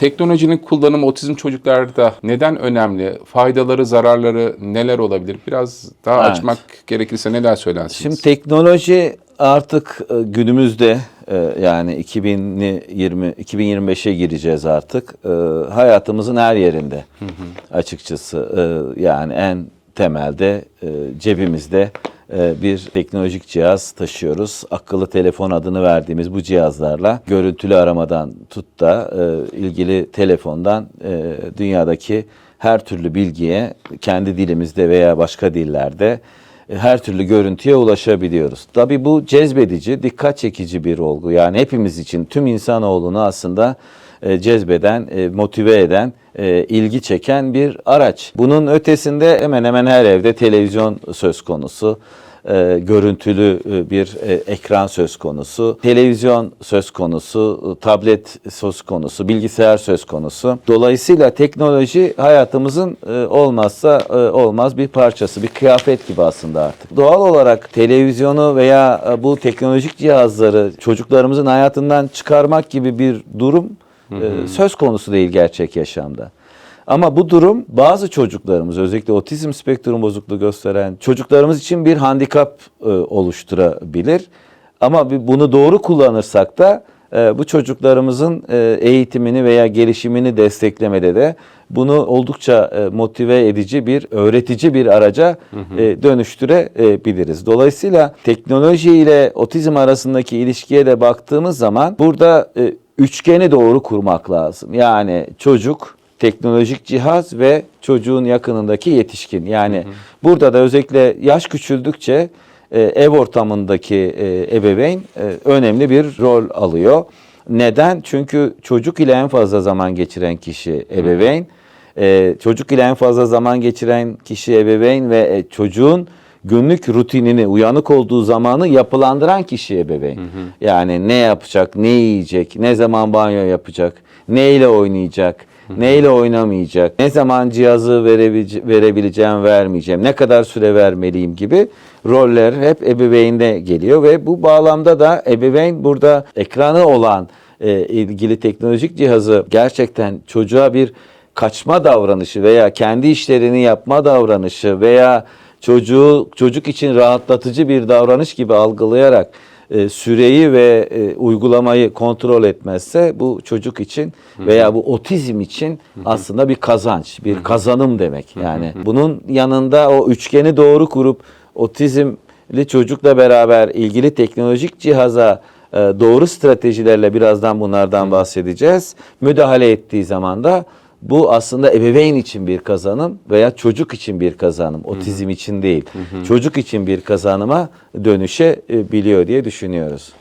Teknolojinin kullanımı otizm çocuklarda neden önemli? Faydaları, zararları neler olabilir? Biraz daha Evet. açmak gerekirse neler söylersiniz? Şimdi teknoloji artık e, günümüzde e, yani 2020 2025'e gireceğiz artık. E, Hayatımızın her yerinde açıkçası. E, Yani en temelde cebimizde bir teknolojik cihaz taşıyoruz. Akıllı telefon adını verdiğimiz bu cihazlarla görüntülü aramadan tut da e, ilgili telefondan e, dünyadaki her türlü bilgiye kendi dilimizde veya başka dillerde e, her türlü görüntüye ulaşabiliyoruz. Tabii bu cezbedici, dikkat çekici bir olgu. Yani hepimiz için tüm insanoğlunu aslında cezbeden, motive eden, ilgi çeken bir araç. Bunun ötesinde hemen hemen her evde televizyon söz konusu. E, görüntülü e, bir e, ekran söz konusu, televizyon söz konusu, e, tablet söz konusu, bilgisayar söz konusu. Dolayısıyla teknoloji hayatımızın e, olmazsa e, olmaz bir parçası, bir kıyafet gibi aslında artık. Doğal olarak televizyonu veya e, bu teknolojik cihazları çocuklarımızın hayatından çıkarmak gibi bir durum e, söz konusu değil gerçek yaşamda. Ama bu durum bazı çocuklarımız özellikle otizm spektrum bozukluğu gösteren çocuklarımız için bir handikap e, oluşturabilir. Ama bunu doğru kullanırsak da e, bu çocuklarımızın e, eğitimini veya gelişimini desteklemede de bunu oldukça e, motive edici bir, öğretici bir araca e, dönüştürebiliriz. Dolayısıyla teknoloji ile otizm arasındaki ilişkiye de baktığımız zaman burada e, üçgeni doğru kurmak lazım. Yani çocuk, teknolojik cihaz ve çocuğun yakınındaki yetişkin. Yani burada da özellikle yaş küçüldükçe e, ev ortamındaki e, ebeveyn e, önemli bir rol alıyor. Neden? Çünkü çocuk ile en fazla zaman geçiren kişi ebeveyn. E, çocuk ile en fazla zaman geçiren kişi ebeveyn ve e, çocuğun günlük rutinini, uyanık olduğu zamanı yapılandıran kişi ebeveyn. Yani ne yapacak, ne yiyecek, ne zaman banyo yapacak, neyle oynayacak, neyle oynamayacak, ne zaman cihazı verebilece- verebileceğim, vermeyeceğim, ne kadar süre vermeliyim gibi roller hep ebeveynde geliyor ve bu bağlamda da ebeveyn burada ekranı olan e, ilgili teknolojik cihazı gerçekten çocuğa bir kaçma davranışı veya kendi işlerini yapma davranışı veya çocuğu çocuk için rahatlatıcı bir davranış gibi algılayarak e, süreyi ve e, uygulamayı kontrol etmezse bu çocuk için veya bu otizm için aslında bir kazanç, bir kazanım demek. Yani. Bunun yanında o üçgeni doğru kurup otizmli çocukla beraber ilgili teknolojik cihaza e, doğru stratejilerle birazdan bunlardan bahsedeceğiz. Müdahale ettiği zaman da bu aslında ebeveyn için bir kazanım veya çocuk için bir kazanım. Otizm için değil. Çocuk için bir kazanıma dönüşebiliyor diye düşünüyoruz.